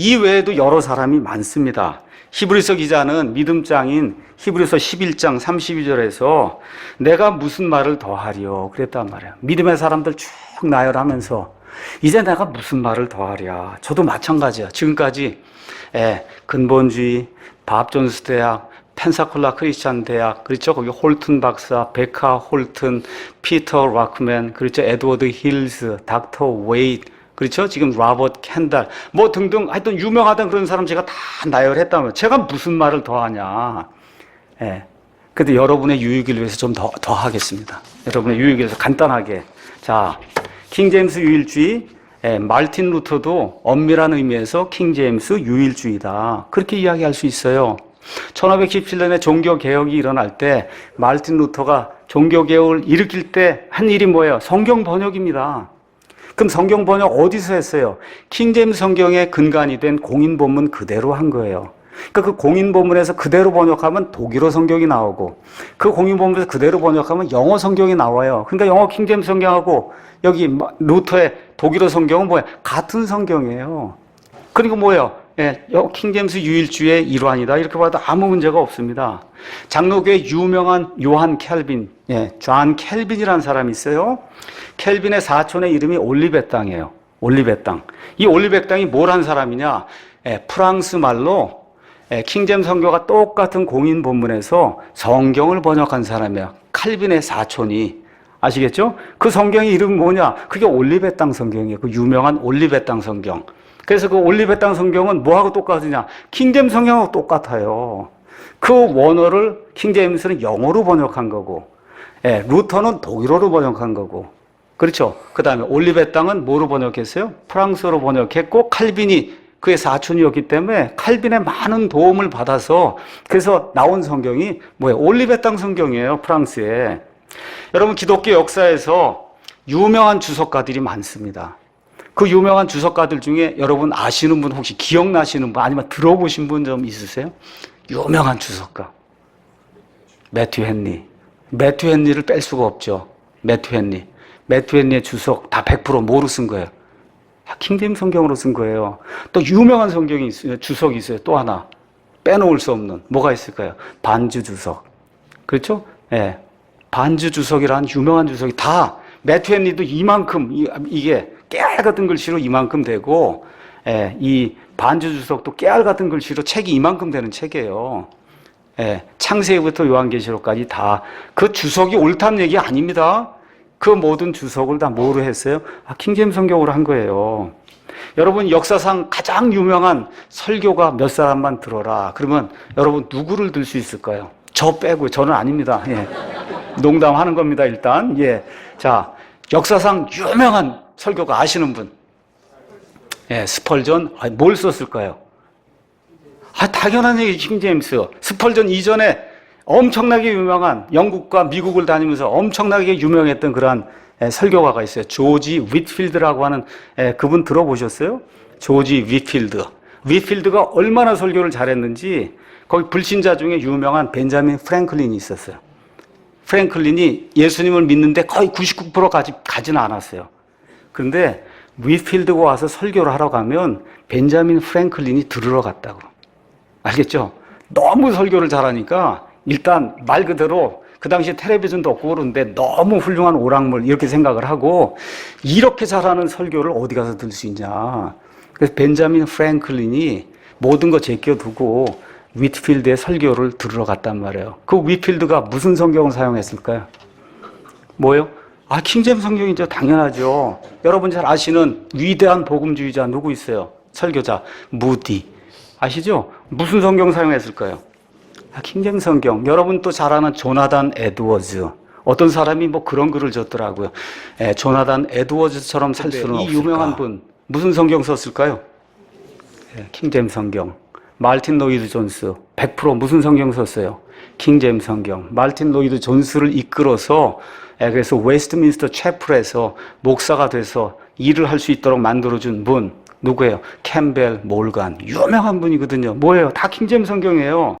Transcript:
이 외에도 여러 사람이 많습니다. 히브리서 기자는 믿음장인 히브리서 11장 32절에서 내가 무슨 말을 더하리요 그랬단 말이야. 믿음의 사람들 쭉 나열하면서 이제 내가 무슨 말을 더하랴. 저도 마찬가지야. 지금까지 예, 근본주의, 밥존스 대학, 펜사콜라 크리스찬 대학, 그렇죠? 거기 홀튼 박사, 베카 홀튼, 피터 락맨, 그렇죠? 에드워드 힐스, 닥터 웨이트, 그렇죠? 지금 로버트 캔달, 뭐 등등 하여튼 유명하던 그런 사람 제가 다 나열했다면 제가 무슨 말을 더 하냐. 예. 근데 여러분의 유익을 위해서 좀 더, 더 하겠습니다. 여러분의 유익을 위해서 간단하게. 자, 킹 제임스 유일주의, 예, 말틴 루터도 엄밀한 의미에서 킹 제임스 유일주의다. 그렇게 이야기할 수 있어요. 1517년에 종교 개혁이 일어날 때 말틴 루터가 종교 개혁을 일으킬 때 한 일이 뭐예요? 성경 번역입니다. 그럼 성경 번역 어디서 했어요? 킹제임스 성경의 근간이 된 공인 본문 그대로 한 거예요. 그러니까 그 공인 본문에서 그대로 번역하면 독일어 성경이 나오고 그 공인 본문에서 그대로 번역하면 영어 성경이 나와요. 그러니까 영어 킹제임스 성경하고 여기 루터의 독일어 성경은 뭐야? 같은 성경이에요. 그리고 뭐예요? 예, 여- 킹제임스 유일주의 일환이다. 이렇게 봐도 아무 문제가 없습니다. 장로교의 유명한 요한 켈빈, 예, 존 켈빈이라는 사람이 있어요. 켈빈의 사촌의 이름이 올리베 땅이에요. 올리베 땅. 이 올리베 땅이 뭘 한 사람이냐? 예, 프랑스 말로 예, 킹제임 성교가 똑같은 공인 본문에서 성경을 번역한 사람이에요. 칼빈의 사촌이. 아시겠죠? 그 성경의 이름 뭐냐? 그게 올리베 땅 성경이에요. 그 유명한 올리베 땅 성경. 그래서 그 올리베 땅 성경은 뭐하고 똑같으냐? 킹제임 성경하고 똑같아요. 그 원어를 킹제임스는 영어로 번역한 거고, 예, 루터는 독일어로 번역한 거고, 그렇죠. 그 다음에 올리베 땅은 뭐로 번역했어요? 프랑스어로 번역했고, 칼빈이 그의 사촌이었기 때문에 칼빈의 많은 도움을 받아서 그래서 나온 성경이 뭐예요? 올리베 땅 성경이에요. 프랑스에. 여러분 기독교 역사에서 유명한 주석가들이 많습니다. 그 유명한 주석가들 중에 여러분 아시는 분 혹시 기억나시는 분 아니면 들어보신 분 좀 있으세요? 유명한 주석가. 매튜 헨리. 매튜 헨리를 뺄 수가 없죠. 매튜 헨리. 매튜 헨리의 주석 다 100% 뭐로 쓴 거예요? 다 킹제임 성경으로 쓴 거예요. 또 유명한 성경이 있어요. 주석이 있어요. 또 하나. 빼놓을 수 없는 뭐가 있을까요? 반주 주석. 그렇죠? 예. 반주 주석이라는 유명한 주석이 다 매튜 헨리도 이만큼 이- 이게 깨알 같은 글씨로 이만큼 되고 예, 이 반주 주석도 깨알 같은 글씨로 책이 이만큼 되는 책이에요. 예, 창세기부터 요한계시록까지 다 그 주석이 옳다는 얘기 아닙니다. 그 모든 주석을 다 뭐로 했어요? 아, 킹제임 성경으로 한 거예요. 여러분 역사상 가장 유명한 설교가 몇 사람만 들어라. 그러면 여러분 누구를 들 수 있을까요? 저 빼고 저는 아닙니다. 예. 농담하는 겁니다. 일단 예. 자 역사상 유명한 설교가 아시는 분. 예, 스펄전 아, 뭘 썼을까요? 아, 당연한 얘기, 킹 제임스. 스펄전 이전에 엄청나게 유명한 영국과 미국을 다니면서 엄청나게 유명했던 그러한 에, 설교가가 있어요. 조지 윗필드라고 하는 에, 그분 들어보셨어요? 조지 윗필드. 윗필드가 얼마나 설교를 잘했는지 거기 불신자 중에 유명한 벤자민 프랭클린이 있었어요. 프랭클린이 예수님을 믿는데 거의 99% 가지, 가지는 않았어요. 그런데 윗필드가 와서 설교를 하러 가면 벤자민 프랭클린이 들으러 갔다고. 알겠죠? 너무 설교를 잘하니까 일단 말 그대로 그 당시에 텔레비전도 없고 그런데 너무 훌륭한 오락물 이렇게 생각을 하고 이렇게 잘하는 설교를 어디 가서 들수 있냐. 그래서 벤자민 프랭클린이 모든 거 제껴두고 윗필드의 설교를 들으러 갔단 말이에요. 그 윗필드가 무슨 성경을 사용했을까요? 뭐요? 아, 킹제임 성경이죠. 당연하죠. 여러분 잘 아시는 위대한 복음주의자 누구 있어요? 설교자 무디. 아시죠? 무슨 성경 사용했을까요? 아, 킹제임 성경. 여러분 또 잘 아는 조나단 에드워즈. 어떤 사람이 뭐 그런 글을 줬더라고요. 에, 조나단 에드워즈처럼 살 수는 이 유명한 분 무슨 성경 썼을까요? 예, 킹제임 성경. 말틴 로이드 존스 100% 무슨 성경 썼어요? 킹제임 성경. 말틴 로이드 존스를 이끌어서 예, 그래서 웨스트민스터 채플에서 목사가 돼서 일을 할 수 있도록 만들어준 분 누구예요? 캠벨 몰간 유명한 분이거든요. 뭐예요? 다 킹제임 성경이에요.